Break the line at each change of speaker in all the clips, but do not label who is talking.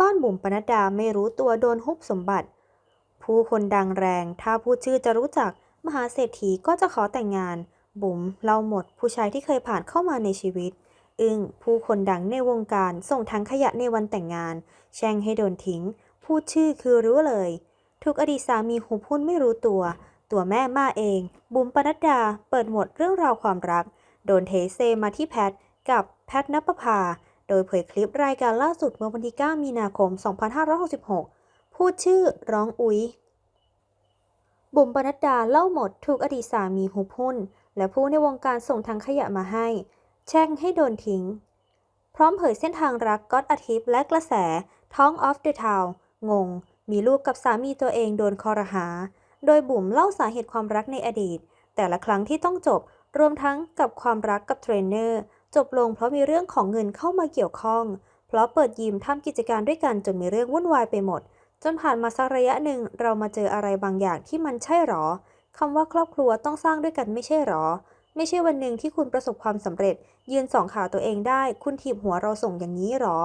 บ้านบุ๋มปนัดดาไม่รู้ตัวโดนฮุบสมบัติ ผู้คนดังแรง ถ้าพูดชื่อจะรู้จัก มหาเศรษฐีก็จะขอแต่งงาน บุ๋มเล่าหมดผู้ชายที่เคยผ่านเข้ามาในชีวิต อึ้งผู้คนดังในวงการส่งทั้งขยะในวันแต่งงาน แช่งให้โดนทิ้ง พูดชื่อคือรู้เลยถูกอดีตสามีหุบหุ้นไม่รู้ตัว ตัวแม่มาเอง บุ๋มปนัดดาเปิดหมดเรื่องราวความรัก โดนเทเซมาที่แพทกับแพทนปภา โดยเผยคลิปรายการล่าสุดเมื่อวันที่ 9 มีนาคม 2566 พูดชื่อร้องอุ๊ย บุ๋มปนัดดาเล่าหมดถูกอดีตสามีหุบหุ้น และผู้ในวงการส่งทางขยะมาให้ แช่งให้โดนทิ้ง พร้อมเผยเส้นทางรักก๊อตอาทิตย์และกระแสท้องออฟเดอะทาวงง มีลูกกับสามีตัวเองโดนคอรหา โดยบุ๋มเล่าสาเหตุความรักในอดีต แต่ละครั้งที่ต้องจบรวมทั้งกับความรักกับเทรนเนอร์ จบลงเพราะมีเรื่องของเงินเข้ามาเกี่ยวข้อง เพราะเปิดยิมทำกิจการด้วยกันจนมีเรื่องวุ่นวายไปหมด จนผ่านมาสักระยะหนึ่งเรามาเจออะไรบางอย่างที่มันใช่หรอคำว่าครอบครัวต้องสร้างด้วยกันไม่ใช่หรอ ไม่ใช่วันหนึ่งที่คุณประสบความสำเร็จ ยืนสองขาตัวเองได้ คุณถีบหัวเราส่งอย่างนี้หรอ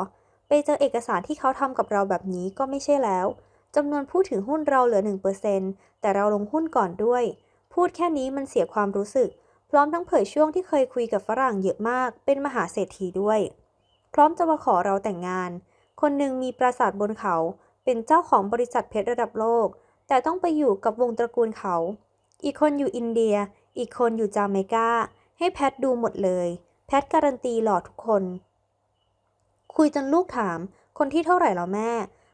ไปเจอเอกสารที่เขาทำกับเราแบบนี้ก็ไม่ใช่แล้วจำนวนผู้ถือหุ้นเราเหลือ 1%แต่เราลงหุ้นก่อนด้วย พูดแค่นี้มันเสียความรู้สึก พร้อมทั้งเผยช่วงที่เคยคุยกับฝรั่งเยอะมาก เป็นมหาเศรษฐีด้วย พร้อมจะมาขอเราแต่งงาน คนหนึ่งมีปราสาทบนเขา เป็นเจ้าของบริษัทเพชรระดับโลก แต่ต้องไปอยู่กับวงตระกูลเขา อีกคนอยู่อินเดีย อีกคนอยู่จาเมกา ให้แพทดูหมดเลย แพทการันตีหล่อทุกคน คุยจนลูกถาม คนที่เท่าไหร่แล้วแม่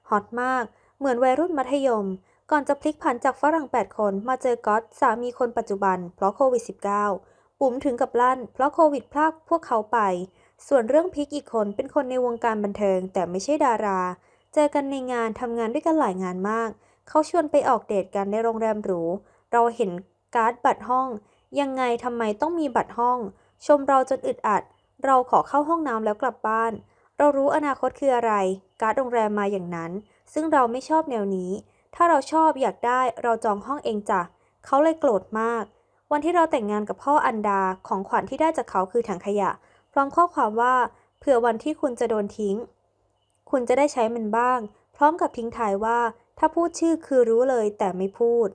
ฮอตมาก เหมือนวัยรุ่นมัธยม ก่อนจะพลิกผันจากฝรั่ง 8 คนมาเจอก๊อตสามีคนปัจจุบัน เพราะโควิด -19 ปุ๋มถึงกับลั่น เพราะโควิดพลากพวกเขาไป ส่วนเรื่องพลิกอีกคนเป็นคนในวงการบันเทิง แต่ไม่ใช่ดารา เจอกันในงานทำงานด้วยกันหลายงานมาก เขาชวนไปออกเดทกันในโรงแรมหรู เราเห็นการ์ดบัตรห้อง ยังไงทำไมต้องมีบัตรห้อง ชมเราจนอึดอัด เราขอเข้าห้องน้ำแล้วกลับบ้าน เรารู้อนาคตคืออะไร การ์ดโรงแรมมาอย่างนั้น ซึ่งเราไม่ชอบแนวนี้ ถ้าเราชอบอยากได้เราจองห้องเองจ้ะเขาเลยโกรธมาก วันที่เราแต่งงานกับพ่ออันดาของขวัญที่ได้จากเขาคือถังขยะ พร้อมข้อความว่าเผื่อวันที่คุณจะโดนทิ้ง คุณจะได้ใช้มันบ้าง พร้อมกับทิ้งท้ายว่า ถ้าพูดชื่อคือรู้เลยแต่ไม่พูด